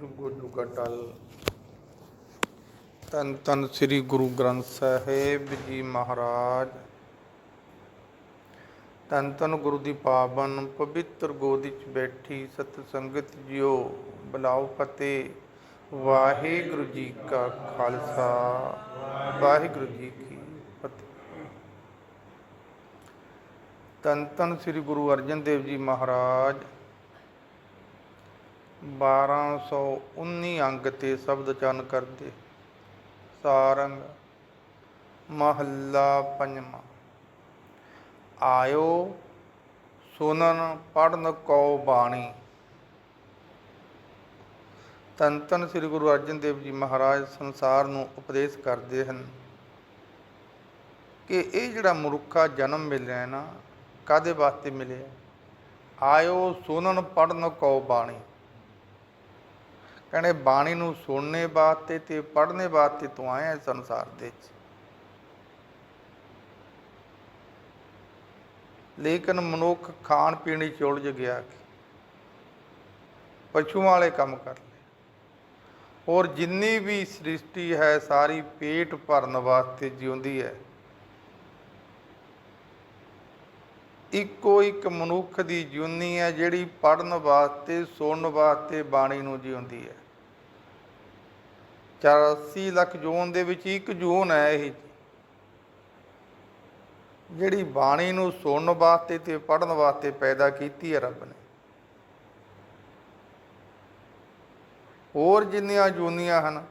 ਗੁਰੂ ਜੁਗਾ ਟਲ ਤਨ ਤਨ ਸ੍ਰੀ ਗੁਰੂ ਗ੍ਰੰਥ ਸਾਹਿਬ ਜੀ ਮਹਾਰਾਜ। ਤਨ ਤਨ ਗੁਰੂ ਦੀ ਪਾਵਨ ਪਵਿੱਤਰ ਗੋਦ ਵਿੱਚ ਬੈਠੀ ਸਤ ਸੰਗਤ ਜਿਓ ਬਲਾਓ ਫਤਿਹ। ਵਾਹਿਗੁਰੂ ਜੀ ਕਾ ਖਾਲਸਾ, ਵਾਹਿਗੁਰੂ ਜੀ ਕੀ ਫਤਿਹ। ਤਨ ਤਨ ਸ੍ਰੀ ਗੁਰੂ ਅਰਜਨ ਦੇਵ ਜੀ ਮਹਾਰਾਜ 1219 ਅੰਗ ਤੇ ਸ਼ਬਦ ਚਨ ਕਰਦੇ। ਸਾਰੰਗ, ਮਹੱਲਾ ਪੰਜਵਾਂ। ਆਇਓ ਸੁਨਨ ਪੜਨ ਕਉ ਬਾਣੀ। ਤਨ ਤਨ ਸ੍ਰੀ ਗੁਰੂ ਅਰਜਨ ਦੇਵ ਜੀ ਮਹਾਰਾਜ ਸੰਸਾਰ ਨੂੰ ਉਪਦੇਸ਼ ਕਰਦੇ ਹਨ ਕਿ ਇਹ ਜਿਹੜਾ ਮਨੁੱਖਾ ਜਨਮ ਮਿਲਿਆ ਨਾ ਕਾਦੇ ਵਾਸਤੇ ਮਿਲਿਆ? ਆਇਓ ਸੁਨਨ ਪੜਨ ਕਉ ਬਾਣੀ। ਕਹਿੰਦੇ ਬਾਣੀ ਨੂੰ ਸੁਣਨੇ ਵਾਸਤੇ ਤੇ ਪੜ੍ਹਨੇ ਵਾਸਤੇ ਤੂੰ ਆਇਆ ਇਸ ਸੰਸਾਰ ਦੇ ਲੇਕਿਨ ਮਨੁੱਖ ਖਾਣ ਪੀਣ ਚ ਉਲਝ ਗਿਆ ਪਸ਼ੂਆਂ ਵਾਲੇ ਕੰਮ ਕਰ ਲਏ। ਔਰ ਜਿੰਨੀ ਵੀ ਸ੍ਰਿਸ਼ਟੀ ਹੈ, ਸਾਰੀ ਪੇਟ ਭਰਨ ਵਾਸਤੇ ਜਿਉਂਦੀ ਹੈ। ਇੱਕੋ ਇੱਕ ਮਨੁੱਖ ਦੀ ਜੂਨੀ ਹੈ, ਜਿਹੜੀ ਪੜਨ ਵਾਸਤੇ, ਸੁਣਨ ਵਾਸਤੇ ਬਾਣੀ ਨੂੰ ਜਿਉਂਦੀ ਹੈ। 84 ਲੱਖ ਜੂਨ ਦੇ ਵਿੱਚ ਇੱਕ ਜੂਨ ਹੈ ਇਹ। ਜਿਹੜੀ ਬਾਣੀ ਨੂੰ ਸੁਣਨ ਵਾਸਤੇ ਤੇ ਪੜਨ ਵਾਸਤੇ ਪੈਦਾ ਕੀਤੀ ਹੈ ਰੱਬ ਨੇ। ਹੋਰ ਜਿੰਨੀਆਂ ਜੂਨੀਆਂ ਹਨ,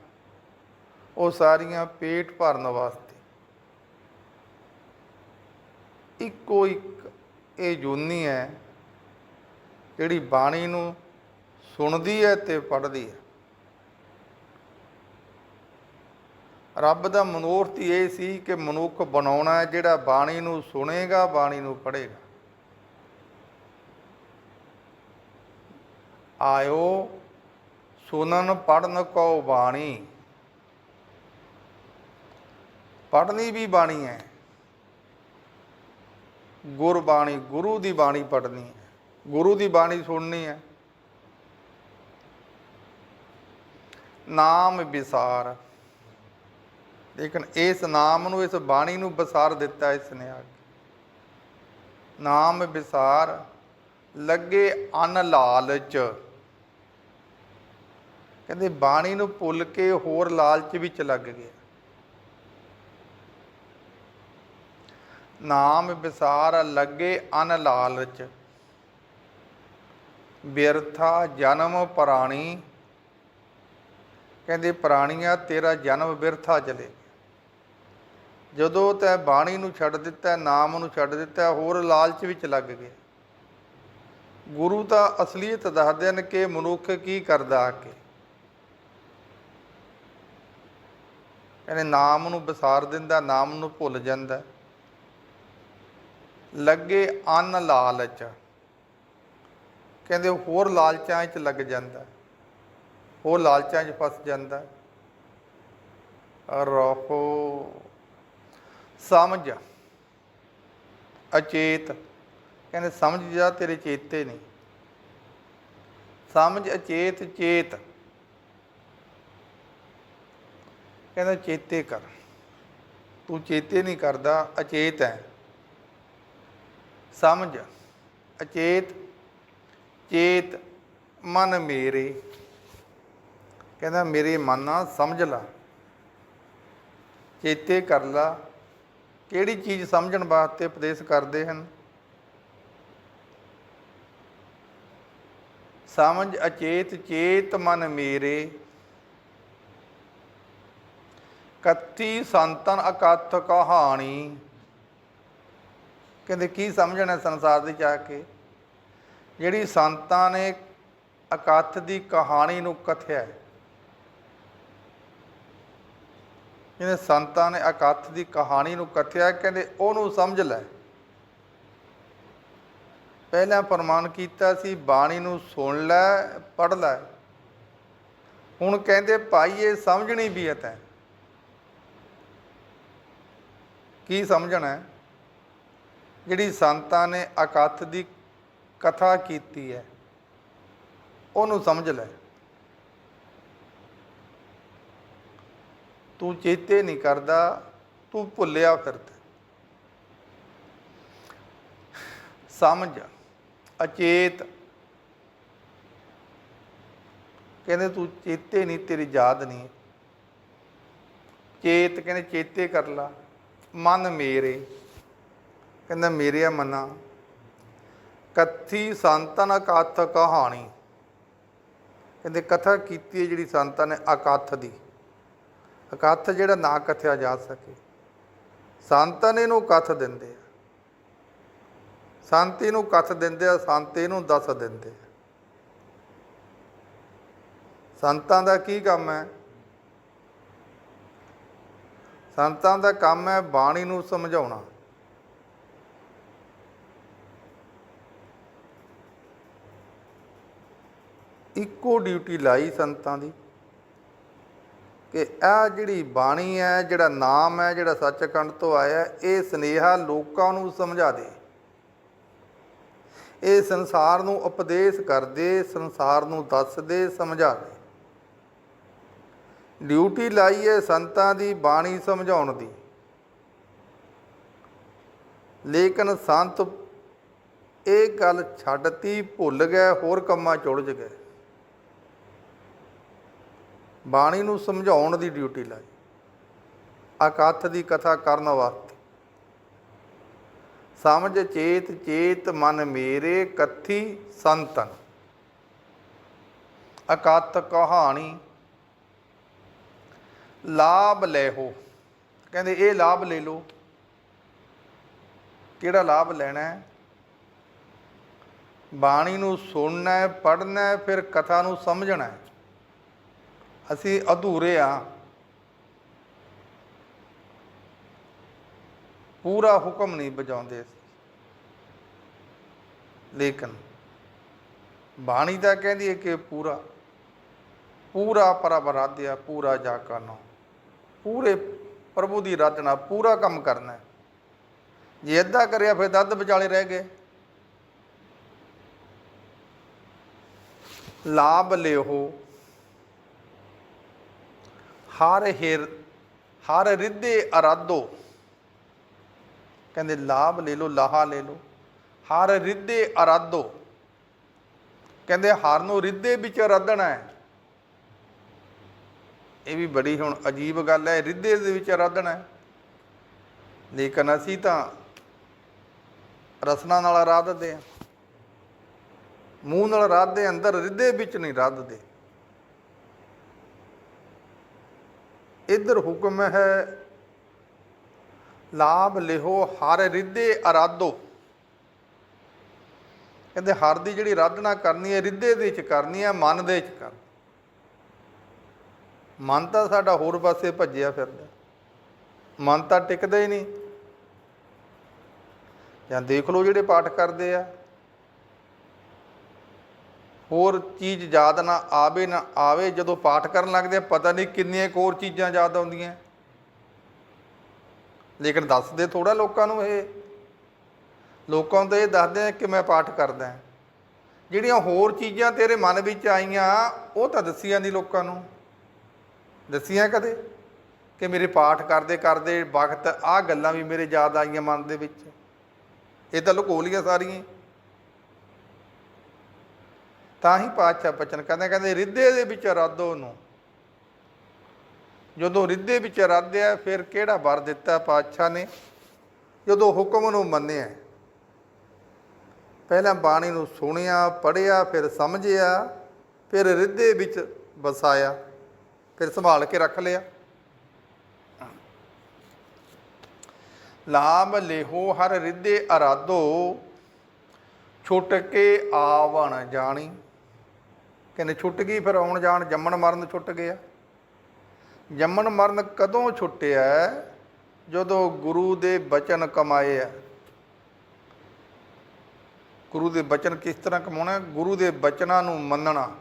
ਉਹ ਸਾਰੀਆਂ ਪੇਟ ਭਰਨ ਵਾਸਤੇ। ਇੱਕੋ ਇੱਕ ਇਹ ਜੂਨੀ ਹੈ, ਜਿਹੜੀ ਬਾਣੀ ਨੂੰ ਸੁਣਦੀ ਹੈ ਤੇ ਪੜ੍ਹਦੀ ਹੈ। ਰੱਬ ਦਾ ਮਨੋਰਥ ਹੀ ਇਹ ਸੀ ਕਿ ਮਨੁੱਖ ਬਣਾਉਣਾ ਹੈ, ਜਿਹੜਾ ਬਾਣੀ ਨੂੰ ਸੁਣੇਗਾ, ਬਾਣੀ ਨੂੰ ਪੜ੍ਹੇਗਾ। ਆਇਓ ਸੁਨਨ ਪੜਨ ਕੋ ਬਾਣੀ। ਪੜ੍ਹਨੀ ਵੀ ਬਾਣੀ ਹੈ। ਗੁਰਬਾਣੀ ਗੁਰੂ ਦੀ ਬਾਣੀ ਪੜ੍ਹਨੀ ਹੈ। ਗੁਰੂ ਦੀ ਬਾਣੀ ਸੁਣਨੀ ਹੈ। ਨਾਮ ਵਿਸਾਰ। ਲੇਕਿਨ ਇਸ ਨਾਮ ਨੂੰ, ਇਸ ਬਾਣੀ ਨੂੰ ਵਿਸਾਰ ਦਿੱਤਾ ਇਸ ਨੇ ਆ ਕੇ। ਨਾਮ ਵਿਸਾਰ ਲੱਗੇ ਅਨ ਲਾਲਚ। ਕਹਿੰਦੇ ਬਾਣੀ ਨੂੰ ਭੁੱਲ ਕੇ ਹੋਰ ਲਾਲਚ ਵਿੱਚ ਲੱਗ ਗਿਆ। ਨਾਮ ਵਿਸਾਰ ਲੱਗੇ ਅਨ ਲਾਲਚ। ਬਿਰਥਾ ਜਨਮ ਪ੍ਰਾਣੀ। ਕਹਿੰਦੇ ਪ੍ਰਾਣੀਆਂ, ਤੇਰਾ ਜਨਮ ਬਿਰਥਾ ਚਲੇ ਜਦੋਂ ਤੈ ਬਾਣੀ ਨੂੰ ਛੱਡ ਦਿੱਤਾ, ਨਾਮ ਨੂੰ ਛੱਡ ਦਿੱਤਾ, ਹੋਰ ਲਾਲਚ ਵਿੱਚ ਲੱਗ ਗਏ। ਗੁਰੂ ਤਾਂ ਅਸਲੀਅਤ ਦੱਸਦੇ ਨੇ ਕਿ ਮਨੁੱਖ ਕੀ ਕਰਦਾ ਆ ਕੇ ਕਹਿੰਦੇ ਨਾਮ ਨੂੰ ਵਿਸਾਰ ਦਿੰਦਾ, ਨਾਮ ਨੂੰ ਭੁੱਲ ਜਾਂਦਾ। ਲੱਗੇ ਅਨ ਲਾਲਚ। ਕਹਿੰਦੇ ਹੋਰ ਲਾਲਚਾਂ 'ਚ ਲੱਗ ਜਾਂਦਾ। ਉਹ ਲਾਲਚਾਂ 'ਚ ਫਸ ਜਾਂਦਾ। ਰਹੋ ਸਮਝ, ਅਚੇਤ। ਕਹਿੰਦੇ ਸਮਝ ਜਾ ਤੇਰੇ ਚੇਤੇ ਨਹੀਂ। ਸਮਝ, ਅਚੇਤ, ਚੇਤ। ਕਹਿੰਦਾ ਚੇਤੇ ਕਰ। ਤੂੰ ਚੇਤੇ ਨਹੀਂ ਕਰਦਾ, ਅਚੇਤ ਹੈ। ਸਮਝ, ਅਚੇਤ, ਚੇਤ, ਮਨ ਮੇਰੇ। ਕਹਿੰਦਾ ਮੇਰੇ ਮਨ ਨਾਲ ਸਮਝ ਲਾ। ਚੇਤੇ ਕਰ ਲਾ। ਕਿਹੜੀ ਚੀਜ਼ ਸਮਝਣ ਵਾਸਤੇ ਉਪਦੇਸ਼ ਕਰਦੇ ਹਨ? ਸਮਝ ਅਚੇਤ ਚੇਤ ਮਨ ਮੇਰੇ। ਕੱਤੀ ਸੰਤਨ ਅਕਥ ਕਹਾਣੀ। ਕਹਿੰਦੇ ਕੀ ਸਮਝਣਾ ਸੰਸਾਰ ਦੇ ਜਾ ਕੇ? ਜਿਹੜੀ ਸੰਤਾਂ ਨੇ ਅਕਥ ਦੀ ਕਹਾਣੀ ਨੂੰ ਕਥਿਆ ਹੈ। ਜਿਹਨੇ ਸੰਤਾਂ ਨੇ ਅਕਥ ਦੀ ਕਹਾਣੀ ਨੂੰ ਕਥਿਆ ਕਹਿੰਦੇ ਉਹਨੂੰ ਸਮਝ ਲੈ। ਪਹਿਲਾਂ ਪ੍ਰਮਾਣ ਕੀਤਾ ਸੀ, ਬਾਣੀ ਨੂੰ ਸੁਣ ਲੈ ਪੜ ਲੈ। ਹੁਣ ਕਹਿੰਦੇ, ਭਾਈ, ਇਹ ਸਮਝਣੀ ਵੀ ਹੈ ਤੈਂ। ਕੀ ਸਮਝਣਾ ਹੈ? ਜਿਹੜੀ ਸੰਤਾਂ ਨੇ ਅਕਥ ਦੀ ਕਥਾ ਕੀਤੀ ਹੈ, ਉਹਨੂੰ ਸਮਝ ਲੈ। ਤੂੰ ਚੇਤੇ ਨਹੀਂ ਕਰਦਾ, ਤੂੰ ਭੁੱਲਿਆ ਫਿਰਦਾ ਸਮਝ, ਅਚੇਤ। ਕਹਿੰਦੇ ਤੂੰ ਚੇਤੇ ਨਹੀਂ, ਤੇਰੀ ਯਾਦ ਨਹੀਂ ਚੇਤ ਕਹਿੰਦੇ ਚੇਤੇ ਕਰ ਲਾ, ਮਨ ਮੇਰੇ। ਕਹਿੰਦਾ ਮੇਰੇ ਮਨਾ। ਕੱਥੀ ਸੰਤਨ ਅਕਥ ਕਹਾਣੀ। ਕਹਿੰਦੇ ਕਥਾ ਕੀਤੀ ਹੈ ਜਿਹੜੀ ਸੰਤਾਂ ਨੇ ਅਕਥ ਦੀ। ਅਕਥ ਜਿਹੜਾ ਨਾ ਕਥਿਆ ਜਾ ਸਕੇ। ਸੰਤਨ ਇਹਨੂੰ ਕਥ ਦਿੰਦੇ ਆ। ਸੰਤ ਇਹਨੂੰ ਕਥ ਦਿੰਦੇ ਆ, ਸੰਤ ਇਹਨੂੰ ਦੱਸ ਦਿੰਦੇ ਆ। ਸੰਤਾਂ ਦਾ ਕੀ ਕੰਮ ਹੈ? ਸੰਤਾਂ ਦਾ ਕੰਮ ਹੈ ਬਾਣੀ ਨੂੰ ਸਮਝਾਉਣਾ। ਇੱਕੋ ਡਿਊਟੀ ਲਾਈ ਸੰਤਾਂ ਦੀ। ਕਿ ਇਹ ਜਿਹੜੀ ਬਾਣੀ ਹੈ, ਜਿਹੜਾ ਨਾਮ ਹੈ, ਜਿਹੜਾ ਸੱਚਖੰਡ ਤੋਂ ਆਇਆ, ਇਹ ਸਨੇਹਾ ਲੋਕਾਂ ਨੂੰ ਸਮਝਾ ਦੇ। ਇਹ ਸੰਸਾਰ ਨੂੰ ਉਪਦੇਸ਼ ਕਰਦੇ ਸੰਸਾਰ ਨੂੰ ਦੱਸਦੇ ਸਮਝਾਵੇ ਡਿਊਟੀ ਲਾਈ ਹੈ ਸੰਤਾਂ ਦੀ, ਬਾਣੀ ਸਮਝਾਉਣ ਦੀ। ਲੇਕਿਨ ਸੰਤ ਇਹ ਗੱਲ ਛੱਡਤੀ, ਭੁੱਲ ਗਏ, ਹੋਰ ਕੰਮਾਂ 'ਚ ਉਲਝ ਗਏ। ਬਾਣੀ ਨੂੰ ਸਮਝਾਉਣ ਦੀ ਡਿਊਟੀ ਲਾਈ। ਅਕਥ ਦੀ ਕਥਾ ਕਰਨ ਵਾਸਤੇ। ਸਮਝ ਚੇਤ ਚੇਤ ਮਨ ਮੇਰੇ, ਕੱਥੀ ਸੰਤਨ। ਅਕਥ ਕਹਾਣੀ। ਲਾਭ ਲੈਹੋ। ਕਹਿੰਦੇ ਇਹ ਲਾਭ ਲੈ ਲਓ। ਕਿਹੜਾ ਲਾਭ ਲੈਣਾ ਹੈ? ਬਾਣੀ ਨੂੰ ਸੁਣਨਾ ਹੈ, ਪੜ੍ਹਨਾ ਹੈ, ਫਿਰ ਕਥਾ ਨੂੰ ਸਮਝਣਾ ਹੈ। ਅਸੀਂ ਅਧੂਰੇ ਆ। ਪੂਰਾ ਹੁਕਮ ਨਹੀਂ ਬਜਾਉਂਦੇ ਲੇਕਿਨ ਬਾਣੀ ਤਾਂ ਕਹਿੰਦੀ ਹੈ ਕਿ ਪੂਰਾ ਪੂਰਾ ਪ੍ਰਭ ਰਾਧਿਆ ਪੂਰਾ ਜਾ ਕਰਨਾ ਪੂਰੇ ਪ੍ਰਭੂ ਦੀ ਆਰਾਧਨਾ, ਪੂਰਾ ਕੰਮ ਕਰਨਾ ਜੇ ਅੱਧਾ ਕਰਿਆ ਫਿਰ ਦੱਦ ਵਿਚਾਲੇ ਰਹਿ ਗਏ। ਲਾਭ ਲਿਓ। ਹਰ ਹਿਰ, ਹਰ ਰਿੱਧੇ ਅਰਾਧੋ। ਕਹਿੰਦੇ ਲਾਭ ਲੈ ਲਓ, ਲਾਹਾ ਲੈ ਲਓ। ਹਰ ਰਿੱਧੇ ਅਰਾਧੋ। ਕਹਿੰਦੇ ਹਰ ਨੂੰ ਰਿੱਧੇ ਵਿੱਚ ਅਰਾਧਣਾ ਹੈ। ਇਹ ਵੀ ਬੜੀ ਹੁਣ ਅਜੀਬ ਗੱਲ ਹੈ, ਰਿੱਧੇ ਦੇ ਵਿੱਚ ਅਰਾਧਣਾ ਹੈ। ਲੇਕਿਨ ਅਸੀਂ ਤਾਂ ਰਸਨਾ ਨਾਲ ਆਰਾਧਦੇ ਆ ਮੂੰਹ ਨਾਲ ਆਰਾਧਦੇ ਅੰਦਰ ਰਿੱਧੇ ਵਿੱਚ ਨਹੀਂ ਆਰਾਧਦੇ ਇਧਰ ਹੁਕਮ ਹੈ, ਲਾਭ ਲਿਹੋ ਹਰ ਰਿੱਧੇ ਅਰਾਧੋ। ਕਹਿੰਦੇ ਹਰ ਦੀ ਜਿਹੜੀ ਆਰਾਧਨਾ ਕਰਨੀ ਹੈ, ਰਿੱਧੇ ਦੇ ਵਿੱਚ ਕਰਨੀ ਹੈ, ਮਨ ਦੇ ਵਿੱਚ ਕਰ। ਮਨ ਤਾਂ ਸਾਡਾ ਹੋਰ ਪਾਸੇ ਭੱਜਿਆ ਫਿਰਦਾ। ਮਨ ਤਾਂ ਟਿਕਦਾ ਹੀ ਨਹੀਂ। ਜਾਂ ਦੇਖ ਲਓ ਜਿਹੜੇ ਪਾਠ ਕਰਦੇ ਆ। ਹੋਰ ਚੀਜ਼ ਯਾਦ ਨਾ ਆਵੇ ਨਾ ਆਵੇ, ਜਦੋਂ ਪਾਠ ਕਰਨ ਲੱਗਦੇ ਆ, ਪਤਾ ਨਹੀਂ ਕਿੰਨੀਆਂ ਕੁ ਹੋਰ ਚੀਜ਼ਾਂ ਯਾਦ ਆਉਂਦੀਆਂ। ਲੇਕਿਨ ਦੱਸਦੇ ਥੋੜਾ ਲੋਕਾਂ ਨੂੰ ਇਹ। ਲੋਕਾਂ ਨੂੰ ਤਾਂ ਇਹ ਦੱਸਦੇ ਆ ਕਿ ਮੈਂ ਪਾਠ ਕਰਦਾ ਜਿਹੜੀਆਂ ਹੋਰ ਚੀਜ਼ਾਂ ਤੇਰੇ ਮਨ ਵਿੱਚ ਆਈਆਂ, ਉਹ ਤਾਂ ਦੱਸੀਆਂ ਨਹੀਂ ਲੋਕਾਂ ਨੂੰ। ਦੱਸੀਆਂ ਕਦੇ? ਕਿ ਮੇਰੇ ਪਾਠ ਕਰਦੇ ਕਰਦੇ ਵਕਤ ਆਹ ਗੱਲਾਂ ਵੀ ਮੇਰੇ ਯਾਦ ਆਈਆਂ ਮਨ ਦੇ ਵਿੱਚ। ਇਹ ਤਾਂ ਲੁਕੋ ਲੀਆਂ ਸਾਰੀਆਂ। ਤਾਂ ਹੀ ਪਾਤਸ਼ਾਹ ਬਚਨ ਕਹਿੰਦੇ ਕਹਿੰਦੇ ਰਿੱਧੇ ਦੇ ਵਿੱਚ ਰਾਧੋ ਨੂੰ। ਜਦੋਂ ਰਿੱਧੇ ਵਿੱਚ ਰਾਧਿਆ, ਫਿਰ ਕਿਹੜਾ ਵਰ ਦਿੱਤਾ ਪਾਤਸ਼ਾਹ ਨੇ? ਜਦੋਂ ਹੁਕਮ ਨੂੰ ਮੰਨਿਆ। ਪਹਿਲਾਂ ਬਾਣੀ ਨੂੰ ਸੁਣਿਆ ਪੜਿਆ ਫਿਰ ਸਮਝਿਆ, ਫਿਰ ਰਿੱਧੇ ਵਿੱਚ ਵਸਾਇਆ, ਫਿਰ ਸੰਭਾਲ ਕੇ ਰੱਖ ਲਿਆ। ਲਾਭ ਲੇਹੋ ਹਰ ਰਿੱਧੇ ਅਰਾਧੋ। ਛੁੱਟ ਕੇ ਆਵਣ ਜਾਣੀ। ਕਹਿੰਦੇ ਛੁੱਟ ਗਈ, ਫਿਰ ਆਉਣ ਜਾਣ ਜੰਮਣ ਮਰਨ ਛੁੱਟ ਗਿਆ। ਜੰਮਣ ਮਰਨ ਕਦੋਂ ਛੁੱਟਿਆ? ਜਦੋਂ ਗੁਰੂ ਦੇ ਬਚਨ ਕਮਾਏ ਆ। ਗੁਰੂ ਦੇ ਬਚਨ ਕਿਸ ਤਰ੍ਹਾਂ ਕਮਾਉਣਾ? ਗੁਰੂ ਦੇ ਬਚਨਾਂ ਨੂੰ ਮੰਨਣਾ।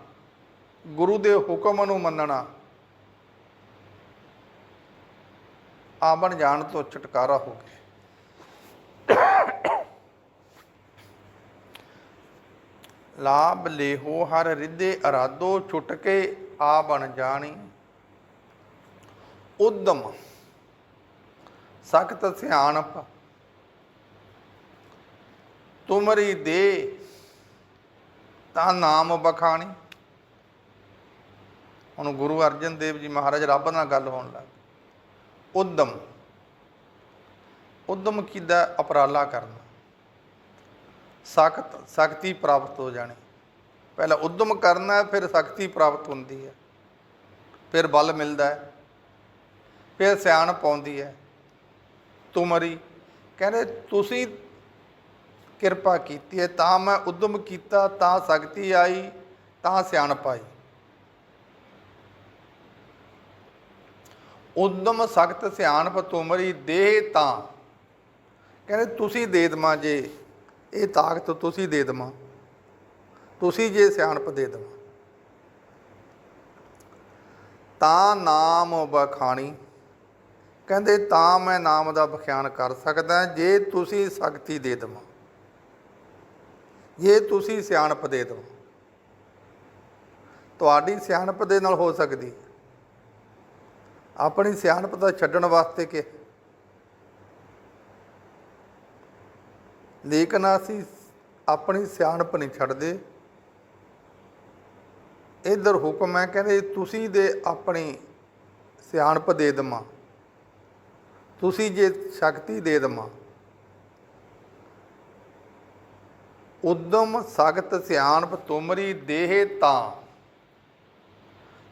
ਗੁਰੂ ਦੇ ਹੁਕਮ ਨੂੰ ਮੰਨਣਾ। ਆਵਣ ਜਾਣ ਤੋਂ ਛੁਟਕਾਰਾ ਹੋ ਗਿਆ। ਲਾਭ ਲੇਹੋ, ਹਰ ਰਿੱਧੇ ਅਰਾਧੋ ਛੁੱਟ ਕੇ ਆ ਬਣ ਜਾਣੀ। ਉਦਮ, ਸਖਤ ਸਿਆਣਪ, ਤੁਮਰੀ ਦੇ, ਤਾਂ ਨਾਮ ਬਖਾਣੀ। ਹੁਣ ਗੁਰੂ ਅਰਜਨ ਦੇਵ ਜੀ ਮਹਾਰਾਜ ਰੱਬ ਨਾਲ ਗੱਲ ਹੋਣ ਲੱਗ ਉਦਮ ਉਦਮ ਕਿਦਾ ਅਪਰਾਲਾ ਕਰਨਾ। ਸਖਤ ਸ਼ਕਤੀ ਪ੍ਰਾਪਤ ਹੋ ਜਾਣੀ। ਪਹਿਲਾਂ ਉਦਮ ਕਰਨਾ, ਫਿਰ ਸ਼ਕਤੀ ਪ੍ਰਾਪਤ ਹੁੰਦੀ ਹੈ। ਫਿਰ ਬਲ ਮਿਲਦਾ ਹੈ। ਫਿਰ ਸਿਆਣਪ ਪਾਉਂਦੀ ਹੈ। ਤੁਮਰੀ ਕਹਿੰਦੇ, ਤੁਸੀਂ ਕਿਰਪਾ ਕੀਤੀ ਹੈ, ਤਾਂ ਮੈਂ ਉਦਮ ਕੀਤਾ, ਤਾਂ ਸ਼ਕਤੀ ਆਈ, ਤਾਂ ਸਿਆਣਪ ਆਈ। ਉਦਮ, ਸਖਤ, ਸਿਆਣਪ ਤੁਮਰੀ ਦੇਹ ਤਾਂ। ਕਹਿੰਦੇ, ਤੁਸੀਂ ਦੇ ਦਮਾ ਜੇ ਇਹ ਤਾਕਤ ਤੁਸੀਂ ਦੇ ਦਮਾ ਤੁਸੀਂ ਜੇ ਸਿਆਣਪ ਦੇ ਦਮਾ ਤਾਂ ਨਾਮ ਬਖਾਣੀ। ਕਹਿੰਦੇ, ਤਾਂ ਮੈਂ ਨਾਮ ਦਾ ਬਖਿਆਨ ਕਰ ਸਕਦਾ, ਜੇ ਤੁਸੀਂ ਸ਼ਕਤੀ ਦੇ ਦਮਾ ਜੇ ਤੁਸੀਂ ਸਿਆਣਪ ਦੇ ਦਮਾ ਤੁਹਾਡੀ ਸਿਆਣਪ ਦੇ ਨਾਲ ਹੋ ਸਕਦੀ। ਆਪਣੀ ਸਿਆਣਪ ਦਾ ਛੱਡਣ ਵਾਸਤੇ ਕਿ ਲੇਕਿਨ ਅਸੀਂ ਆਪਣੀ ਸਿਆਣਪ ਨਹੀਂ ਛੱਡਦੇ। ਇਧਰ ਹੁਕਮ ਹੈ ਕਹਿੰਦੇ, ਤੁਸੀਂ ਦੇ ਆਪਣੀ ਸਿਆਣਪ ਦੇ ਦਮਾ ਤੁਸੀਂ ਜੇ ਸ਼ਕਤੀ ਦੇ ਦਮਾ ਉਦਮ ਸਖਤ ਸਿਆਣਪ ਤੁਮਰੀ ਦੇਹ ਤਾਂ।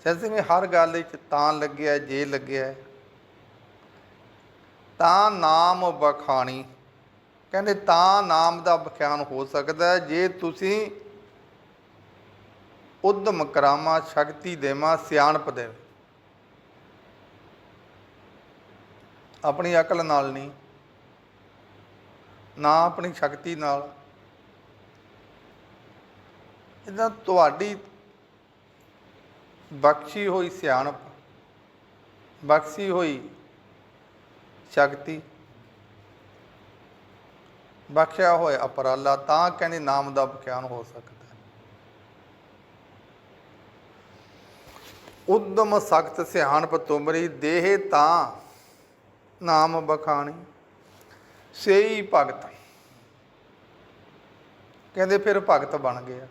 ਸੈਂਸਿੰਗ ਹਰ ਗੱਲ ਵਿੱਚ ਤਾਂ ਲੱਗਿਆ, ਜੇ ਲੱਗਿਆ। ਤਾਂ ਨਾਮ ਬਖਾਣੀ ਕਹਿੰਦੇ ਤਾਂ ਨਾਮ ਦਾ ਬਖਿਆਨ ਹੋ ਸਕਦਾ ਜੇ ਤੁਸੀਂ ਉਦਮ ਕਰਾਮਾ ਸ਼ਕਤੀ ਦੇਮਾ ਸਿਆਣਪ ਦੇ ਆਪਣੀ ਅਕਲ ਨਾਲ ਨਹੀਂ, ਨਾ ਆਪਣੀ ਸ਼ਕਤੀ ਨਾਲ। ਇਹਦਾ ਤੁਹਾਡੀ ਬਖਸ਼ੀ ਹੋਈ ਸਿਆਣਪ, ਬਖਸ਼ੀ ਹੋਈ ਸ਼ਕਤੀ ਬਖਸ਼ਿਆ ਹੋਇਆ ਅਪਰਾਲਾ, ਤਾਂ ਕਹਿੰਦੇ ਨਾਮ ਦਾ ਬਖਿਆਨ ਹੋ ਸਕਦਾ ਹੈ। ਉਦਮ ਸਖਤ ਸਿਆਣਪ ਤੁਮਰੀ, ਦੇਹ ਤਾਂ ਨਾਮ ਬਖਾਣੀ, ਸੇਈ ਭਗਤ। ਕਹਿੰਦੇ ਫਿਰ ਭਗਤ ਬਣ ਗਿਆ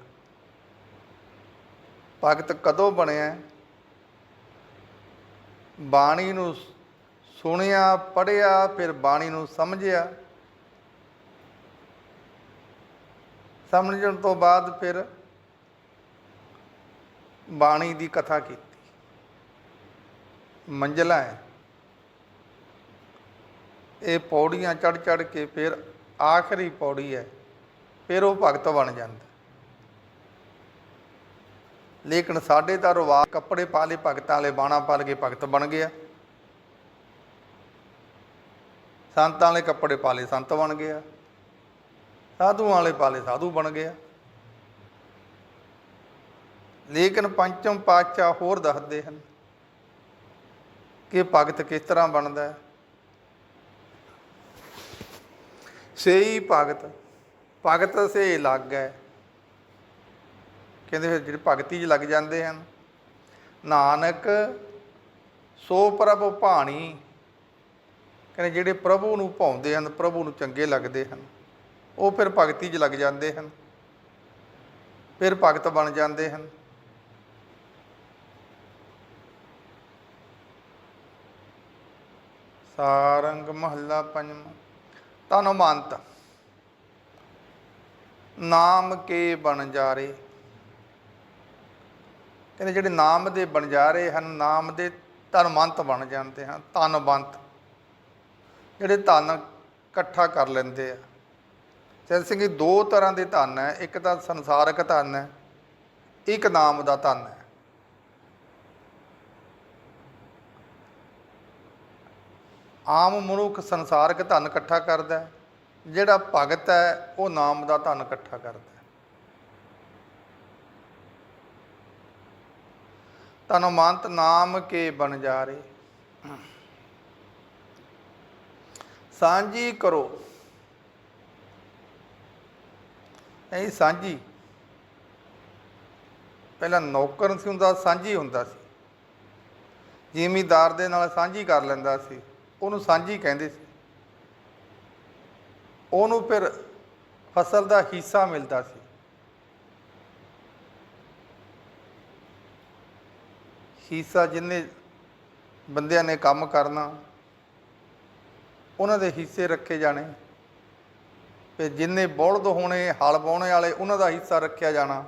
ਭਗਤ ਕਦੋਂ ਬਣਿਆ? ਬਾਣੀ ਨੂੰ ਸੁਣਿਆ ਪੜਿਆ ਫਿਰ ਬਾਣੀ ਨੂੰ ਸਮਝਿਆ। ਸਮਝਣ ਤੋਂ ਬਾਅਦ ਫਿਰ ਬਾਣੀ ਦੀ ਕਥਾ ਕੀਤੀ। ਮੰਜ਼ਲਾ ਹੈ ਇਹ ਪੌੜੀਆਂ ਚੜ ਚੜ ਕੇ ਫਿਰ ਆਖਰੀ ਪੌੜੀ ਹੈ ਫਿਰ ਉਹ ਭਗਤ ਬਣ ਜਾਂਦਾ। ਲੇਕਿਨ ਸਾਡੇ ਤਾਂ ਰਿਵਾਜ ਕੱਪੜੇ ਪਾ ਲਏ, ਭਗਤਾਂ ਵਾਲੇ ਬਾਣਾ ਪਾ ਲਏ, ਭਗਤ ਬਣ ਗਿਆ। ਸੰਤਾਂ ਵਾਲੇ ਕੱਪੜੇ ਪਾ ਲਏ, ਸੰਤ ਬਣ ਗਿਆ। ਸਾਧੂਆਂ ਵਾਲੇ ਪਾਲੇ ਸਾਧੂ ਬਣ ਗਿਆ ਲੇਕਿਨ ਪੰਚਮ ਪਾਤਸ਼ਾਹ ਹੋਰ ਦੱਸਦੇ ਹਨ ਕਿ ਭਗਤ ਕਿਸ ਤਰ੍ਹਾਂ ਬਣਦਾ ਹੈ। ਸੇਈ ਭਗਤ ਭਗਤ ਸੇ ਲੱਗ। ਹੈ ਕਹਿੰਦੇ ਫਿਰ ਜਿਹੜੇ ਭਗਤੀ 'ਚ ਲੱਗ ਜਾਂਦੇ ਹਨ, ਨਾਨਕ ਸੋ ਪ੍ਰਭ ਭਾਣੀ। ਕਹਿੰਦੇ ਜਿਹੜੇ ਪ੍ਰਭੂ ਨੂੰ ਭਾਉਂਦੇ ਹਨ, ਪ੍ਰਭੂ ਨੂੰ ਚੰਗੇ ਲੱਗਦੇ ਹਨ। ਉਹ ਫਿਰ ਭਗਤੀ 'ਚ ਲੱਗ ਜਾਂਦੇ ਹਨ। ਫਿਰ ਭਗਤ ਬਣ ਜਾਂਦੇ ਹਨ। ਸਾਰੰਗ ਮਹੱਲਾ ਪੰਜਵਾਂ। ਤਨਮੰਤ ਨਾਮ ਕੇ ਬਣ ਜਾਰੇ ਕਹਿੰਦੇ ਜਿਹੜੇ ਨਾਮ ਦੇ ਬਣਜਾਰੇ ਹਨ, ਨਾਮ ਦੇ ਧਨਵੰਤ ਬਣ ਜਾਂਦੇ ਹਨ ਧਨਵੰਤ ਜਿਹੜੇ ਧਨ ਇਕੱਠਾ ਕਰ ਲੈਂਦੇ ਆ। ਸੈਨ ਸਿੰਘ ਦੋ ਤਰ੍ਹਾਂ ਦੇ ਧਨ ਹੈ। ਇੱਕ ਤਾਂ ਸੰਸਾਰਕ ਧਨ ਹੈ, ਇੱਕ ਨਾਮ ਦਾ ਧਨ ਹੈ। ਆਮ ਮਨੁੱਖ ਸੰਸਾਰਕ ਧਨ ਇਕੱਠਾ ਕਰਦਾ ਹੈ, ਜਿਹੜਾ ਭਗਤ ਹੈ, ਉਹ ਨਾਮ ਦਾ ਧਨ ਇਕੱਠਾ ਕਰਦਾ ਹੈ। ਤਨਮੰਤ ਨਾਮ ਕੇ ਬਣ ਜਾ ਰਹੇ। ਸਾਂਝੀ ਕਰੋ। ਇਹ ਸਾਂਝੀ। ਪਹਿਲਾਂ ਨੌਕਰ ਸੀ ਹੁੰਦਾ, ਸਾਂਝੀ ਹੁੰਦਾ ਸੀ। ਜ਼ਿਮੀਦਾਰ ਦੇ ਨਾਲ ਸਾਂਝੀ ਕਰ ਲੈਂਦਾ ਸੀ, ਉਹਨੂੰ ਸਾਂਝੀ ਕਹਿੰਦੇ ਸੀ। ਉਹਨੂੰ ਫਿਰ ਫਸਲ ਦਾ ਹਿੱਸਾ ਮਿਲਦਾ ਸੀ। ਹਿੱਸਾ ਜਿੰਨੇ ਬੰਦਿਆਂ ਨੇ ਕੰਮ ਕਰਨਾ, ਉਹਨਾਂ ਦੇ ਹਿੱਸੇ ਰੱਖੇ ਜਾਣੇ। ਤੇ ਜਿੰਨੇ ਬੌਲਦ ਹੋਣੇ, ਹਲ ਬਾਉਣੇ ਵਾਲੇ, ਉਹਨਾਂ ਦਾ ਹਿੱਸਾ ਰੱਖਿਆ ਜਾਣਾ।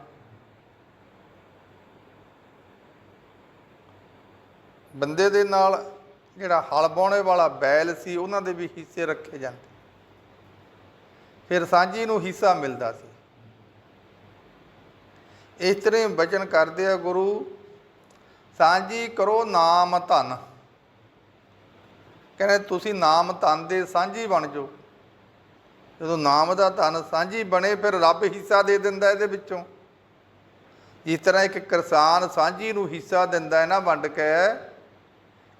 ਬੰਦੇ ਦੇ ਨਾਲ ਜਿਹੜਾ ਹਲ ਵਾਹੁਣੇ ਵਾਲਾ ਬੈਲ ਸੀ, ਉਹਨਾਂ ਦੇ ਵੀ ਹਿੱਸੇ ਰੱਖੇ ਜਾਂਦੇ। ਫਿਰ ਸਾਂਝੀ ਨੂੰ ਹਿੱਸਾ ਮਿਲਦਾ ਸੀ। ਇਸ ਤਰ੍ਹਾਂ ਹੀ ਬਚਨ ਕਰਦੇ ਆ ਗੁਰੂ, ਸਾਂਝੀ ਕਰੋ ਨਾਮ ਧਨ। ਕਹਿੰਦੇ, ਤੁਸੀਂ ਨਾਮ ਧਨ ਦੇ ਸਾਂਝੀ ਬਣ ਜਾਓ। ਜਦੋਂ ਨਾਮ ਦਾ ਧਨ ਸਾਂਝੀ ਬਣੇ, ਫਿਰ ਰੱਬ ਹਿੱਸਾ ਦੇ ਦਿੰਦਾ ਇਹਦੇ ਵਿੱਚੋਂ। ਜਿਸ ਤਰ੍ਹਾਂ ਇੱਕ ਕਿਸਾਨ ਸਾਂਝੀ ਨੂੰ ਹਿੱਸਾ ਦਿੰਦਾ ਹੈ ਨਾ ਵੰਡ ਕੇ,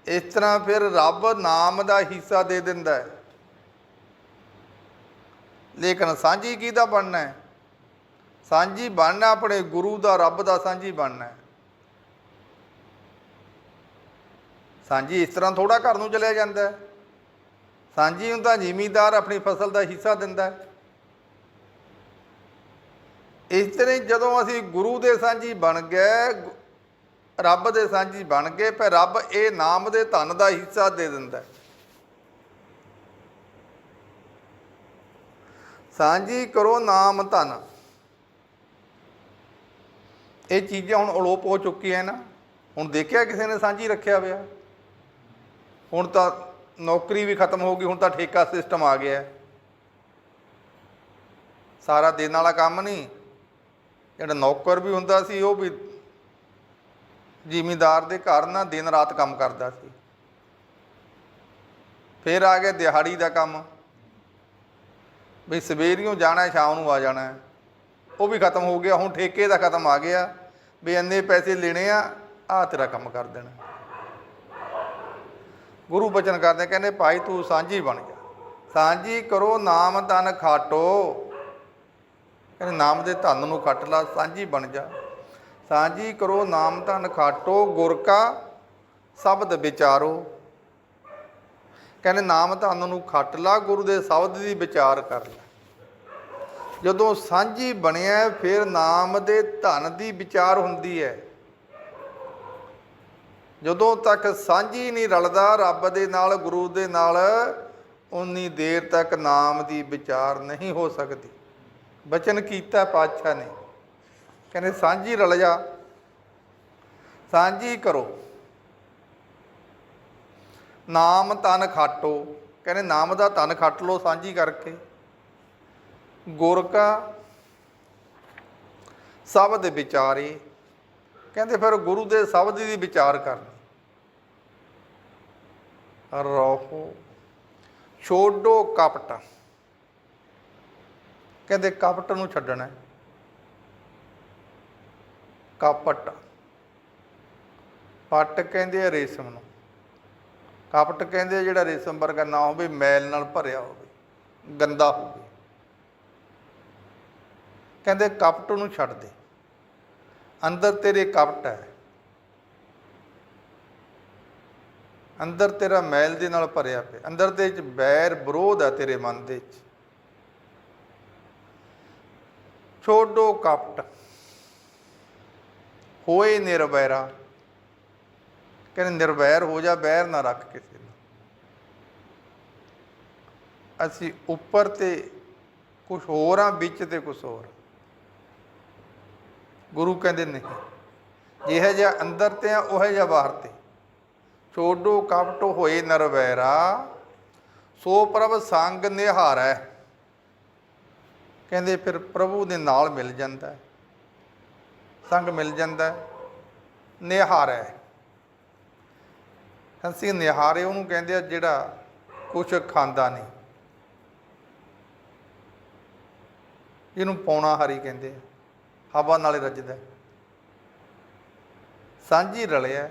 ਇਸ ਤਰ੍ਹਾਂ ਫਿਰ ਰੱਬ ਨਾਮ ਦਾ ਹਿੱਸਾ ਦੇ ਦਿੰਦਾ ਹੈ। ਲੇਕਿਨ ਸਾਂਝੀ ਕਿਹਦਾ ਬਣਨਾ ਹੈ? ਸਾਂਝੀ ਬਣਨਾ ਆਪਣੇ ਗੁਰੂ ਦਾ, ਰੱਬ ਦਾ ਸਾਂਝੀ ਬਣਨਾ ਹੈ। ਸਾਂਝੀ ਇਸ ਤਰ੍ਹਾਂ ਥੋੜਾ ਘਰ ਨੂੰ ਚਲਿਆ ਜਾਂਦਾ ਹੈ। ਸਾਂਝੀ ਹੁੰਦਾ, ਜ਼ਿਮੀਦਾਰ ਆਪਣੀ ਫਸਲ ਦਾ ਹਿੱਸਾ ਦਿੰਦਾ ਹੈ। ਇਸ ਤਰ੍ਹਾਂ ਹੀ ਜਦੋਂ ਅਸੀਂ ਗੁਰੂ ਦੇ ਸਾਂਝੀ ਬਣ ਗਏ ਗੁ- ਰੱਬ ਦੇ ਸਾਂਝੀ ਬਣ ਗਏ ਪਰ ਰੱਬ ਇਹ ਨਾਮ ਦੇ ਧਨ ਦਾ ਹਿੱਸਾ ਦੇ ਦਿੰਦਾ ਹੈ। ਸਾਂਝੀ ਕਰੋ ਨਾਮ ਧਨ। ਇਹ ਚੀਜ਼ਾਂ ਹੁਣ ਅਲੋਪ ਹੋ ਚੁੱਕੀਆਂ ਨਾ। ਹੁਣ ਦੇਖਿਆ ਕਿਸੇ ਨੇ ਸਾਂਝੀ ਰੱਖਿਆ ਹੋਇਆ? ਹੁਣ ਤਾਂ ਨੌਕਰੀ ਵੀ ਖਤਮ ਹੋ ਗਈ, ਹੁਣ ਤਾਂ ਠੇਕਾ ਸਿਸਟਮ ਆ ਗਿਆ ਸਾਰਾ ਦਿਨ ਵਾਲਾ ਕੰਮ ਨਹੀਂ। ਜਿਹੜਾ ਨੌਕਰ ਵੀ ਹੁੰਦਾ ਸੀ, ਉਹ ਵੀ ਜ਼ਿਮੀਂਦਾਰ ਦੇ ਘਰ ਨਾ ਦਿਨ ਰਾਤ ਕੰਮ ਕਰਦਾ ਸੀ। ਫਿਰ ਆ ਗਿਆ ਦਿਹਾੜੀ ਦਾ ਕੰਮ। ਵੀ ਸਵੇਰੀਓਂ ਜਾਣਾ ਸ਼ਾਮ ਨੂੰ ਆ ਜਾਣਾ ਉਹ ਵੀ ਖਤਮ ਹੋ ਗਿਆ, ਹੁਣ ਠੇਕੇ ਦਾ ਖਤਮ ਆ ਗਿਆ। ਵੀ ਇੰਨੇ ਪੈਸੇ ਲੈਣੇ ਆ ਆ ਤੇਰਾ ਕੰਮ ਕਰ ਦੇਣਾ। ਗੁਰੂ ਬਚਨ ਕਰਦੇ, ਕਹਿੰਦੇ, ਭਾਈ ਤੂੰ ਸਾਂਝੀ ਬਣ ਜਾ। ਸਾਂਝੀ ਕਰੋ, ਨਾਮ ਤਨ ਖਾਟੋ। ਕਹਿੰਦੇ, ਨਾਮ ਦੇ ਧਨ ਨੂੰ ਖੱਟ ਲਾ, ਸਾਂਝੀ ਬਣ ਜਾ। ਸਾਂਝੀ ਕਰੋ, ਨਾਮ ਧਨ ਖਾਟੋ, ਗੁਰ ਕਾ ਸ਼ਬਦ ਵਿਚਾਰੋ। ਕਹਿੰਦੇ, ਨਾਮ ਧਨ ਨੂੰ ਖੱਟ ਲਾ, ਗੁਰੂ ਦੇ ਸ਼ਬਦ ਦੀ ਵਿਚਾਰ ਕਰ ਲੈ। ਜਦੋਂ ਸਾਂਝੀ ਬਣਿਆ, ਫਿਰ ਨਾਮ ਦੇ ਧਨ ਦੀ ਵਿਚਾਰ ਹੁੰਦੀ ਹੈ। ਜਦੋਂ ਤੱਕ ਸਾਂਝੀ ਨਹੀਂ ਰਲਦਾ ਰੱਬ ਦੇ ਨਾਲ, ਗੁਰੂ ਦੇ ਨਾਲ, ਉਨੀ ਦੇਰ ਤੱਕ ਨਾਮ ਦੀ ਵਿਚਾਰ ਨਹੀਂ ਹੋ ਸਕਦੀ। ਬਚਨ ਕੀਤਾ ਪਾਤਸ਼ਾਹ ਨੇ। ਕਹਿੰਦੇ, ਸਾਂਝੀ ਰਲ ਜਾ। ਸਾਂਝੀ ਕਰੋ। ਨਾਮ ਤਨ ਖਾਟੋ। ਕਹਿੰਦੇ, ਨਾਮ ਦਾ ਤਨ ਖੱਟ ਲੋ ਸਾਂਝੀ ਕਰਕੇ। ਗੁਰ ਕਾ ਸ਼ਬਦ ਵਿਚਾਰੇ। ਕਹਿੰਦੇ, ਫਿਰ ਗੁਰੂ ਦੇ ਸ਼ਬਦ ਦੀ ਵਿਚਾਰ ਕਰਨੀ। ਰਹੋ। ਛੋਡੋ ਕਪਟ। ਕਹਿੰਦੇ ਕਪਟ ਨੂੰ ਛੱਡਣਾ ਕਪਟ। ਪੱਟ ਕਹਿੰਦੇ ਆ ਰੇਸ਼ਮ ਨੂੰ। ਕਪਟ ਕਹਿੰਦੇ ਆ ਜਿਹੜਾ ਰੇਸ਼ਮ ਵਰਗਾ ਨਾ ਹੋਵੇ, ਮੈਲ ਨਾਲ ਭਰਿਆ ਹੋਵੇ, ਗੰਦਾ ਹੋਵੇ। ਕਹਿੰਦੇ ਕਪਟ ਨੂੰ ਛੱਡ ਦੇ। ਅੰਦਰ ਤੇਰੇ ਕਪਟ ਹੈ। ਅੰਦਰ ਤੇਰਾ ਮੈਲ ਦੇ ਨਾਲ ਭਰਿਆ ਪਿਆ। ਅੰਦਰ ਦੇ ਵਿੱਚ ਬੈਰ ਵਿਰੋਧ ਆ ਤੇਰੇ ਮਨ ਦੇ ਵਿੱਚ। ਛੋਡੋ ਕਪਟ, ਹੋਏ ਨਿਰਵੈਰਾ। ਕਹਿੰਦੇ ਨਿਰਵੈਰ ਹੋ ਜਾ, ਬੈਰ ਨਾ ਰੱਖ ਕਿਸੇ ਨੂੰ। ਅਸੀਂ ਉੱਪਰ ਤੇ ਕੁਝ ਹੋਰ ਆ, ਵਿੱਚ ਤੇ ਕੁਝ ਹੋਰ। ਗੁਰੂ ਕਹਿੰਦੇ ਨਹੀਂ। ਜਿਹੋ ਜਿਹਾ ਅੰਦਰ ਤੇ ਆ, ਉਹ ਜਿਹਾ ਬਾਹਰ ਤੇ। ਛੋਡੋ ਕਪਟ ਹੋਏ ਨਰਵੈਰਾ, ਸੋ ਪ੍ਰਭ ਸੰਗ ਨਿਹਾਰੈ। ਕਹਿੰਦੇ ਫਿਰ ਪ੍ਰਭੂ ਦੇ ਨਾਲ ਮਿਲ ਜਾਂਦਾ ਸੰਗ ਮਿਲ ਜਾਂਦਾ ਹੈ, ਨਿਹਾਰੈ। ਅਸੀਂ ਨਿਹਾਰੇ ਉਹਨੂੰ ਕਹਿੰਦੇ ਆ ਜਿਹੜਾ ਕੁਛ ਖਾਂਦਾ ਨਹੀਂ। ਇਹਨੂੰ ਪੌਣਾ ਹਰੀ ਕਹਿੰਦੇ ਆ, ਹਵਾ ਨਾਲੇ ਰੱਜਦਾ ਸਾਂਝੀ ਰਲਿਆ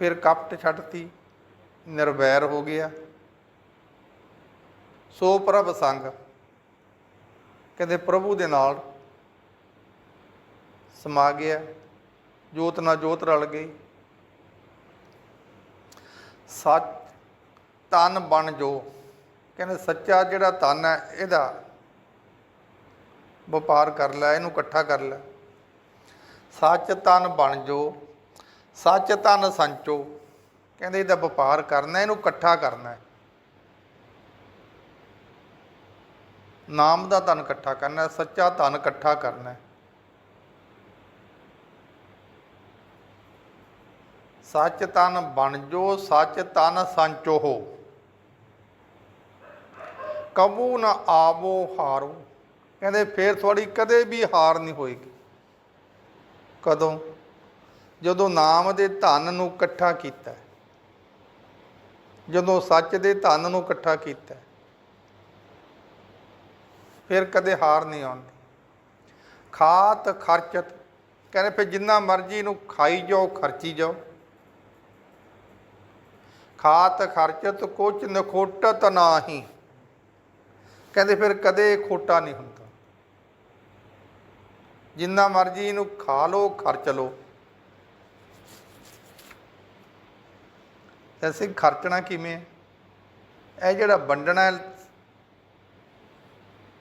ਫਿਰ ਕਪਟ ਛੱਡਤੀ, ਨਿਰਵੈਰ ਹੋ ਗਿਆ। ਸੋ ਪ੍ਰਭ ਸੰਗ, ਕਹਿੰਦੇ ਪ੍ਰਭੂ ਦੇ ਨਾਲ ਸਮਾ ਗਿਆ, ਜੋਤ ਨਾਲ ਜੋਤ ਰਲ ਗਈ। ਸੱਚ, ਤਨ ਬਣ ਜੋ। ਕਹਿੰਦੇ ਸੱਚਾ ਜਿਹੜਾ ਤਨ ਹੈ, ਇਹਦਾ ਵਪਾਰ ਕਰ ਲੈ, ਇਹਨੂੰ ਇਕੱਠਾ ਕਰ ਲੈ। ਸੱਚ ਤਨ ਬਣ ਜੋ। ਸੱਚ ਧਨ ਸੰਚੋ। ਕਹਿੰਦੇ ਇਹਦਾ ਵਪਾਰ ਕਰਨਾ, ਇਹਨੂੰ ਇਕੱਠਾ ਕਰਨਾ ਨਾਮ ਦਾ ਧਨ ਇਕੱਠਾ ਕਰਨਾ ਸੱਚਾ ਧਨ ਇਕੱਠਾ ਕਰਨਾ ਸੱਚ ਤਨ ਬਣ ਜੋ, ਸੱਚ ਤਨ ਸੰਚੋ ਹੋ। ਕਬੂ ਨਾ ਆਵੋ ਹਾਰੋ। ਕਹਿੰਦੇ ਫੇਰ ਤੁਹਾਡੀ ਕਦੇ ਵੀ ਹਾਰ ਨਹੀਂ ਹੋਏਗੀ। ਕਦੋਂ? ਜਦੋਂ ਨਾਮ ਦੇ ਧਨ ਨੂੰ ਇਕੱਠਾ ਕੀਤਾ ਜਦੋਂ ਸੱਚ ਦੇ ਧਨ ਨੂੰ ਇਕੱਠਾ ਕੀਤਾ ਫਿਰ ਕਦੇ ਹਾਰ ਨਹੀਂ ਆਉਂਦੀ। ਖਾਤ ਖਰਚਤ, ਕਹਿੰਦੇ ਫਿਰ ਜਿੰਨਾ ਮਰਜ਼ੀ ਨੂੰ ਖਾਈ ਜਾਓ, ਖਰਚੀ ਜਾਓ। ਖਾਤ ਖਰਚਤ ਕੁਛ ਨਖੋਟਤ ਨਾਹੀ। ਕਹਿੰਦੇ ਫਿਰ ਕਦੇ ਖੋਟਾ ਨਹੀਂ ਹੁੰਦਾ। ਜਿੰਨਾ ਮਰਜ਼ੀ ਇਹਨੂੰ ਖਾ ਲਓ, ਖਰਚ ਲਓ। ਅਸੀਂ ਖਰਚਣਾ ਕਿਵੇਂ ਹੈ? ਇਹ ਜਿਹੜਾ ਵੰਡਣਾ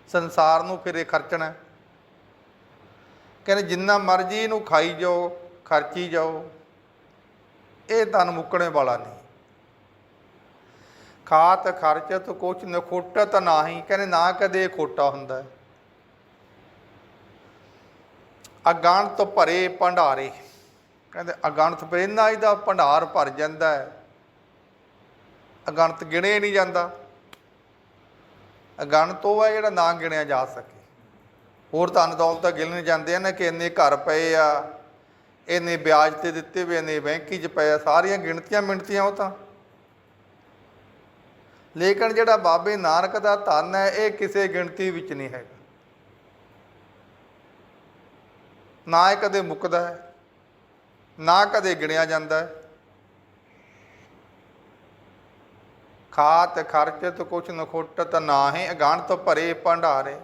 ਸੰਸਾਰ ਨੂੰ ਫਿਰ ਇਹ ਖਰਚਣਾ ਕਹਿੰਦੇ ਜਿੰਨਾ ਮਰਜ਼ੀ ਇਹਨੂੰ ਖਾਈ ਜਾਓ, ਖਰਚੀ ਜਾਓ, ਇਹ ਤਨ ਮੁੱਕਣੇ ਵਾਲਾ ਨਹੀਂ। ਖਾਤ ਖਰਚਤ ਕੁਛ ਨਖੋਟਤ ਨਾਹੀ, ਕਹਿੰਦੇ ਨਾ ਕਦੇ ਇਹ ਖੋਟਾ ਹੁੰਦਾ ਹੈ। ਅਗਣਤ ਭਰੇ ਭੰਡਾਰੇ, ਕਹਿੰਦੇ ਅਗਣਤ ਪਰ ਇੰਨਾ ਇਹਦਾ ਭੰਡਾਰ ਭਰ ਜਾਂਦਾ ਹੈ। ਅਗਣਤ ਗਿਣੇ ਨਹੀਂ ਜਾਂਦਾ। ਅਗਣਤ ਉਹ ਹੈ ਜਿਹੜਾ ਨਾ ਗਿਣਿਆ ਜਾ ਸਕੇ। ਹੋਰ ਧਨ ਦੌਲਤਾਂ ਗਿਣਨੇ ਜਾਂਦੇ ਆ ਨਾ ਕਿ ਇੰਨੇ ਘਰ ਪਏ ਆ, ਇੰਨੇ ਵਿਆਜ ਤੇ ਦਿੱਤੇ ਹੋਏ ਨੇ ਬੈਂਕੀ 'ਚ ਪਏ ਆ, ਸਾਰੀਆਂ ਗਿਣਤੀਆਂ ਮਿਣਤੀਆਂ ਉਹ ਤਾਂ। ਲੇਕਿਨ ਜਿਹੜਾ ਬਾਬੇ ਨਾਨਕ ਦਾ ਧਨ ਹੈ, ਇਹ ਕਿਸੇ ਗਿਣਤੀ ਵਿੱਚ ਨਹੀਂ ਹੈਗਾ। ਨਾ ਇਹ ਕਦੇ ਮੁੱਕਦਾ ਹੈ, ਨਾ ਕਦੇ ਗਿਣਿਆ ਜਾਂਦਾ ਹੈ। ਖਾਤ ਖਰਚਤ ਕੁਛ ਨਖੋਟਤ ਨਾਹੀ ਅਗਣਤ ਭਰੇ ਭੰਡਾਰੇ।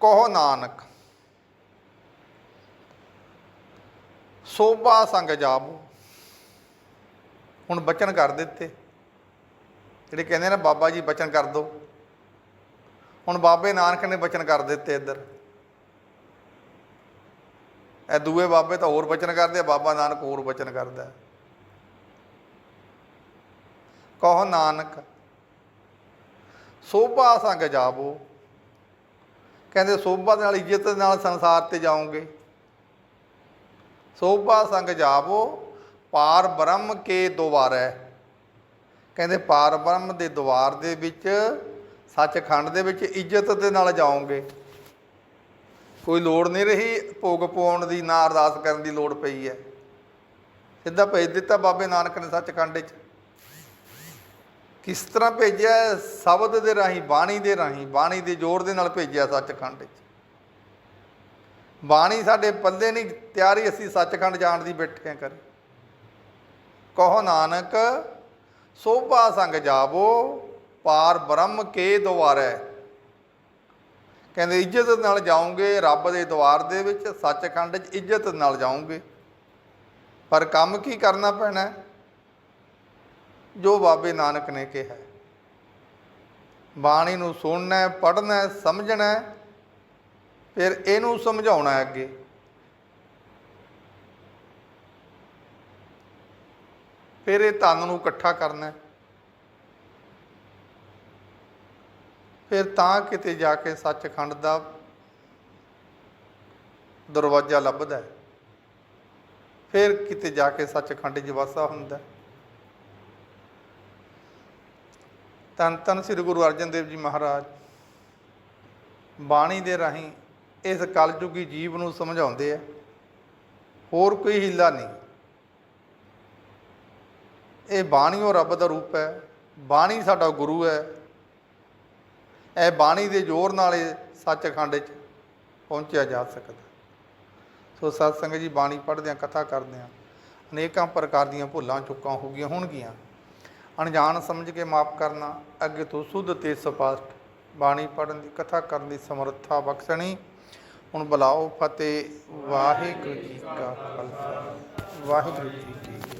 ਕਹੋ ਨਾਨਕ, ਸੋਭਾ ਸੰਗ ਜਾਬੋ ਹੁਣ ਬਚਨ ਕਰ ਦਿੱਤੇ। ਜਿਹੜੇ ਕਹਿੰਦੇ ਨੇ, ਬਾਬਾ ਜੀ ਬਚਨ ਕਰ ਦੋ। ਹੁਣ ਬਾਬੇ ਨਾਨਕ ਨੇ ਬਚਨ ਕਰ ਦਿੱਤੇ ਇੱਧਰ। ਇਹ ਦੂਏ ਬਾਬੇ ਤਾਂ ਹੋਰ ਬਚਨ ਕਰਦੇ ਆ, ਬਾਬਾ ਨਾਨਕ ਹੋਰ ਬਚਨ ਕਰਦਾ। ਕਹੋ ਨਾਨਕ, ਸੋਭਾ ਸੰਗ ਜਾਵੋ। ਕਹਿੰਦੇ ਸੋਭਾ ਦੇ ਨਾਲ ਇੱਜ਼ਤ ਦੇ ਨਾਲ ਸੰਸਾਰ ਤੇ ਜਾਓਗੇ। ਸੋਭਾ ਸੰਗ ਜਾਵੋ, ਪਾਰ ਬ੍ਰਹਮ ਕੇ ਦੁਆਰੈ। ਕਹਿੰਦੇ ਪਾਰ ਬ੍ਰਹਮ ਦੇ ਦੁਆਰ ਦੇ ਵਿੱਚ, ਸੱਚਖੰਡ ਦੇ ਵਿੱਚ ਇੱਜ਼ਤ ਦੇ ਨਾਲ ਜਾਓਗੇ। ਕੋਈ ਲੋੜ ਨਹੀਂ ਰਹੀ ਭੋਗ ਪਾਉਣ ਦੀ, ਨਾ ਅਰਦਾਸ ਕਰਨ ਦੀ ਲੋੜ ਪਈ ਹੈ। ਸਿੱਧਾ ਭੇਜ ਦਿੱਤਾ ਬਾਬੇ ਨਾਨਕ ਨੇ ਸੱਚਖੰਡ ਵਿੱਚ। ਕਿਸ ਤਰ੍ਹਾਂ ਭੇਜਿਆ ਸ਼ਬਦ ਦੇ ਰਾਹੀਂ, ਬਾਣੀ ਦੇ ਰਾਹੀਂ, ਬਾਣੀ ਦੇ ਜ਼ੋਰ ਦੇ ਨਾਲ ਭੇਜਿਆ ਸੱਚਖੰਡ ਵਿੱਚ। ਬਾਣੀ ਸਾਡੇ ਪੱਲੇ ਨਹੀਂ, ਤਿਆਰੀ ਅਸੀਂ ਸੱਚਖੰਡ ਜਾਣ ਦੀ ਬੈਠੇ ਹਾਂ ਕਰੇ ਕਹੋ ਨਾਨਕ, ਸੋਭਾ ਸੰਗ ਜਾਵੋ, ਪਾਰ ਬ੍ਰਹਮ ਕੇ ਦੁਆਰੈ। ਕਹਿੰਦੇ, ਇੱਜ਼ਤ ਨਾਲ ਜਾਓਗੇ, ਰੱਬ ਦੇ ਦਵਾਰ ਦੇ ਵਿੱਚ ਸੱਚਖੰਡ 'ਚ ਇੱਜ਼ਤ ਨਾਲ ਜਾਓਗੇ। ਪਰ ਕੰਮ ਕੀ ਕਰਨਾ ਪੈਣਾ? ਜੋ ਬਾਬੇ ਨਾਨਕ ਨੇ ਕਿਹਾ ਬਾਣੀ ਨੂੰ ਸੁਣਨਾ ਹੈ ਪੜ੍ਹਨਾ ਹੈ ਸਮਝਣਾ ਹੈ ਫਿਰ ਇਹਨੂੰ ਸਮਝਾਉਣਾ ਹੈ ਅੱਗੇ। ਫਿਰ ਇਹ ਤਨ ਨੂੰ ਇਕੱਠਾ ਕਰਨਾ। ਹੈ ਫਿਰ ਤਾਂ ਕਿਤੇ ਜਾ ਕੇ ਸੱਚਖੰਡ ਦਾ ਦਰਵਾਜ਼ਾ ਲੱਭਦਾ ਫਿਰ ਕਿਤੇ ਜਾ ਕੇ ਸੱਚਖੰਡ 'ਚ ਵਾਸਾ ਹੁੰਦਾ ਹੈ। ਧੰਨ ਧੰਨ ਸ੍ਰੀ ਗੁਰੂ ਅਰਜਨ ਦੇਵ ਜੀ ਮਹਾਰਾਜ ਬਾਣੀ ਦੇ ਰਾਹੀਂ ਇਸ ਕਲਯੁਗੀ ਜੀਵ ਨੂੰ ਸਮਝਾਉਂਦੇ ਆ, ਹੋਰ ਕੋਈ ਹੀਲਾ ਨਹੀਂ। ਇਹ ਬਾਣੀ ਉਹ ਰੱਬ ਦਾ ਰੂਪ ਹੈ, ਬਾਣੀ ਸਾਡਾ ਗੁਰੂ ਹੈ। ਇਹ ਬਾਣੀ ਦੇ ਜ਼ੋਰ ਨਾਲ ਇਹ ਸੱਚਖੰਡ 'ਚ ਪਹੁੰਚਿਆ ਜਾ ਸਕਦਾ। ਸੋ ਸਤਸੰਗ ਜੀ, ਬਾਣੀ ਪੜ੍ਹਦਿਆਂ, ਕਥਾ ਕਰਦਿਆਂ ਅਨੇਕਾਂ ਪ੍ਰਕਾਰ ਦੀਆਂ ਭੁੱਲਾਂ, ਚੁੱਕਾਂ ਹੋ ਗਈਆਂ ਹੋਣਗੀਆਂ। ਅਣਜਾਣ ਸਮਝ ਕੇ ਮਾਫ ਕਰਨਾ, ਅੱਗੇ ਤੋਂ ਸੁਧ ਤੇ ਸਪਸ਼ਟ ਬਾਣੀ ਪੜਨ ਦੀ, ਕਥਾ ਕਰਨ ਦੀ ਸਮਰੱਥਾ ਬਖਸ਼ਣੀ। ਹੁਣ ਬੁਲਾਓ ਫਤਿਹ, ਵਾਹਿਗੁਰੂ ਜੀ ਕਾ ਖਾਲਸਾ। ਵਾਹਿਗੁਰੂ ਜੀ ਕੀ